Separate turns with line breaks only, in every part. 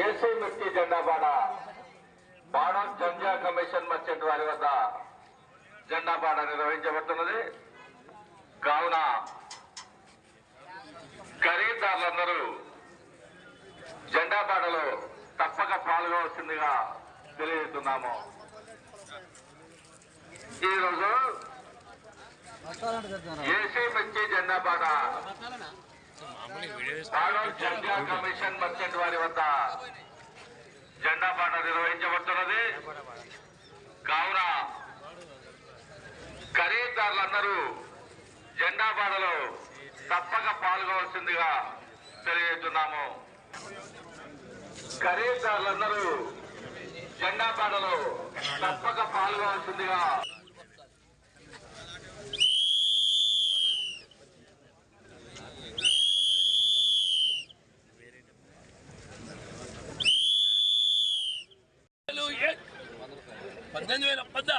AC మిర్చి జెండా Bada Bada జంజా commission merchant వారి వద్ద జెండా బాడ నిర్వహించబడుతున్నది. కావున ఖరీదారులందరూ జెండా బాడలో తప్పక పాల్గొవలసిందిగా తెలియజేస్తున్నాము. ఈరోజు ఏసీ మిర్చి జెండా బాడ బాడోల్ జెండా కమిషన్ మర్చెంట్ వారి వద్ద జెండా పాట నిర్వహించబడుతున్నది. కావున ఖరీదారులందరూ జెండా పాటలో తప్పక పాల్గొవలసిందిగా తెలియజేస్తున్నాము. ఖరీదారులందరూ జెండా పాటలో తప్పక పాల్గొవలసిందిగా
వేలు ఏ పద్దెనిమిది వేల పద్ద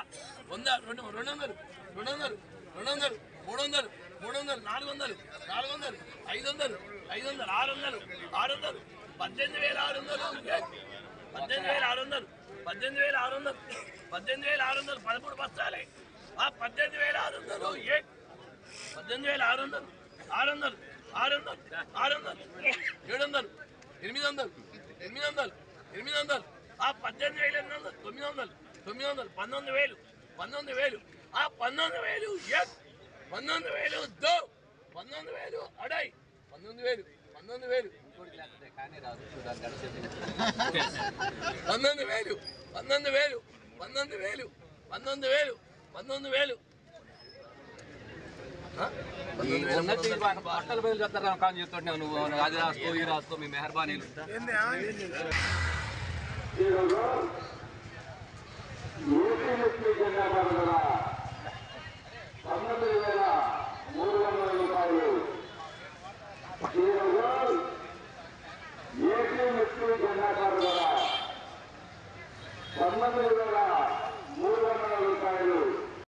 వంద రెండు రెండు వందలు రెండు వందలు రెండు వందలు మూడు వందలు మూడు వందలు నాలుగు వందలు నాలుగు వందలు ఐదు వందలు ఐదు వందలు ఆరు వందలు ఆరు వందలు పద్దెనిమిది వేల ఆరు వందలు ఏ పద్దెనిమిది వేల ఆరు వందలు పద్దెనిమిది వేల ఆరు వందలు పద్దెనిమిది వేల ఆరు వందలు పదమూడు బస్తాలే ఆ పద్దెనిమిది వేల ఆరు వందలు ఏ పద్దెనిమిది వేల ఆరు వందలు ఆరు వందలు ఆరు వందలు ఆరు వందలు ఏడు వందలు ఎనిమిది వందలు ఎనిమిది వందలు ఎనిమిది వందలు ఆ పద్దెనిమిది వేల ఎనిమిది వందలు తొమ్మిది వందలు తొమ్మిది వందలు పంతొమ్మిది వేలు పంతొమ్మిది వేలు. ఆ పంతొమ్మిది వేలు ఎస్. పంతొమ్మిది వేలు దో. పంతొమ్మిది వేలు అడై పంతొమ్మిది వేలు పంతొమ్మిది వేలు. పంతొమ్మిది వేలు పంతొమ్మిది వేలు పంతొమ్మిది వేలు పంతొమ్మిది వేలు పంతొమ్మిది వేలు.
బట్టలు బయలు చెప్తారు కానీ చెప్తున్నావు నువ్వు అది రాసుకో ఇది రాసుకో మీ మెహర్బానీలు.
వందల పంతొమ్మిది వేల మూడు వందల రూపాయలు. ఈరోజు ఏపీ ముక్తి జెండా కాదు పంతొమ్మిది వేల మూడు వందల రూపాయలు.